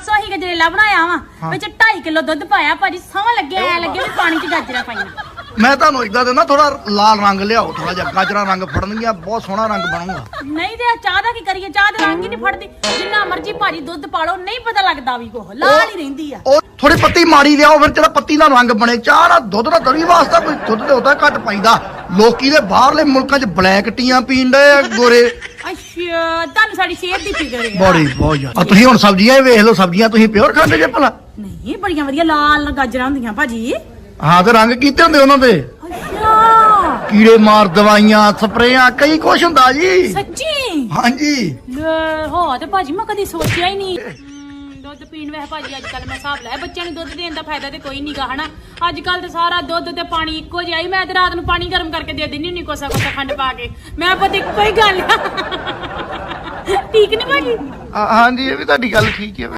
ਪਰਸੋਂ ਹੀ ਗਜਰੇਲਾ ਬਣਾਇਆ ਵਾ ਵਿੱਚ 2.5 ਕਿਲੋ ਦੁੱਧ ਪਾਇਆ ਭਾਜੀ ਸੌ ਲੱਗੇ ਐ ਲੱਗੇ ਵੀ ਪਾਣੀ 'ਚ ਗਾਜਰਾਂ ਪਾਈਆਂ। ਮੈਂ ਤੁਹਾਨੂੰ ਇਦਾਂ ਦਿੰਦਾ ਥੋੜਾ ਲਾਲ ਰੰਗ ਲਿਆਓ ਥੋੜਾ ਜਿਹਾ ਗਾਜਰਾਂ ਰੰਗ ਫੜਨਗੀਆਂ ਬਹੁਤ ਸੋਹਣਾ ਰੰਗ ਬਣੂਗਾ। ਨਹੀਂ ਤੇ ਚਾਹ ਦਾ ਕੀ ਕਰੀਏ ਚਾਹ ਦੇ ਰੰਗ ਹੀ ਨਹੀਂ ਫੜਦੀ। ਜਿੰਨਾ ਮਰਜ਼ੀ ਭਾਜੀ ਦੁੱਧ ਪਾ ਲਓ ਨਹੀਂ ਪਤਾ ਲੱਗਦਾ ਵੀ ਕੋਹ ਲਾਲ ਹੀ ਰਹਿੰਦੀ ਆ। ਉਹ ਥੋੜੀ ਪੱਤੀ ਮਾੜੀ ਲਿਆਓ ਫਿਰ ਜਿਹੜਾ ਪੱਤੀ ਦਾ ਰੰਗ ਬਣੇ ਚਾਹ ਨਾਲ ਦੁੱਧ ਦਾ ਤਰੀ ਵਾਸਤਾ ਕੋਈ ਦੁੱਧ ਤੇ ਉਹਦਾ ਘੱਟ ਪਾਈਦਾ। ਲੋਕੀ ਦੇ ਬਾਹਰਲੇ ਮੁਲਕਾਂ 'ਚ ਬਲੈਕ ਟੀਆਂ ਪੀਂਦੇ ਆ ਗੋਰੇ। ਅੱਛਾ ਤੁਹਾਨੂੰ ਸਾਡੀ ਸਿਹਤ ਦੀ ਫਿਕਰ ਹੈ। ਬੜੀ ਬਹੁਤ ਜ਼ਿਆਦਾ। ਆ ਤੁਸੀਂ ਹੁਣ ਸਬਜ਼ੀਆਂ ਹੀ ਵੇਖ ਲਓ ਸਬਜ਼ੀਆਂ ਤੁਸੀਂ ਪਿਓਰ ਖਾਂਦੇ ਜੇ ਭਲਾ? ਨਹੀਂ ਬੜੀਆਂ ਵਧੀਆ ਲਾਲ ਗਾਜਰਾਂ ਹੁੰਦੀਆਂ ਭਾਜੀ। ਹਾਂ ਤੇ ਰੰਗ ਕੀਤੇ ਹੁੰਦੇ ਉਹਨਾਂ ਦੇ? ਅੱਛਾ। ਕੀੜੇ ਮਾਰ ਦਵਾਈਆਂ ਸਪਰੇਆਂ ਕਈ ਕੁਛ ਹੁੰਦਾ ਜੀ। ਸੱਚੀ? ਹਾਂਜੀ। ਲੈ, ਹੋ ਤੇ ਭਾਜੀ ਮੈਂ ਕਦੀ ਸੋਚਿਆ ਹੀ ਨਹੀਂ। ਦੁੱਧ ਪੀਣ ਵੇ ਭਾਜੀ ਅੱਜ ਕੱਲ ਮੈਂ ਹਿਸਾਬ ਲਾਇਆ, ਬੱਚਿਆਂ ਨੂੰ ਦੁੱਧ ਦੇਣ ਦਾ ਫਾਇਦਾ ਤੇ ਕੋਈ ਨਹੀਂਗਾ ਹਨਾ? ਅੱਜ ਕੱਲ ਤੇ ਸਾਰਾ ਦੁੱਧ ਤੇ ਪਾਣੀ ਇੱਕੋ ਜਿਹਾ ਹੀ, ਮੈਂ ਤੇ ਰਾਤ ਨੂੰ ਪਾਣੀ ਗਰਮ ਕਰਕੇ ਦੇ ਦਿੰਦੀ ਹੁੰਦੀ, ਕੋਸਾ ਕੋਸਾ ਖੰਡ ਪਾ ਕੇ। ਮੈਂ ਪਤਾ ਇੱਕੋ ਹੀ ਗੱਲ ਆ। ਠੀਕ ਨਹੀਂ ਭਾਜੀ? ਆ- ਹਾਂਜੀ, ਇਹ ਵੀ ਤੁਹਾਡੀ ਗੱਲ ਠੀਕ ਹੈ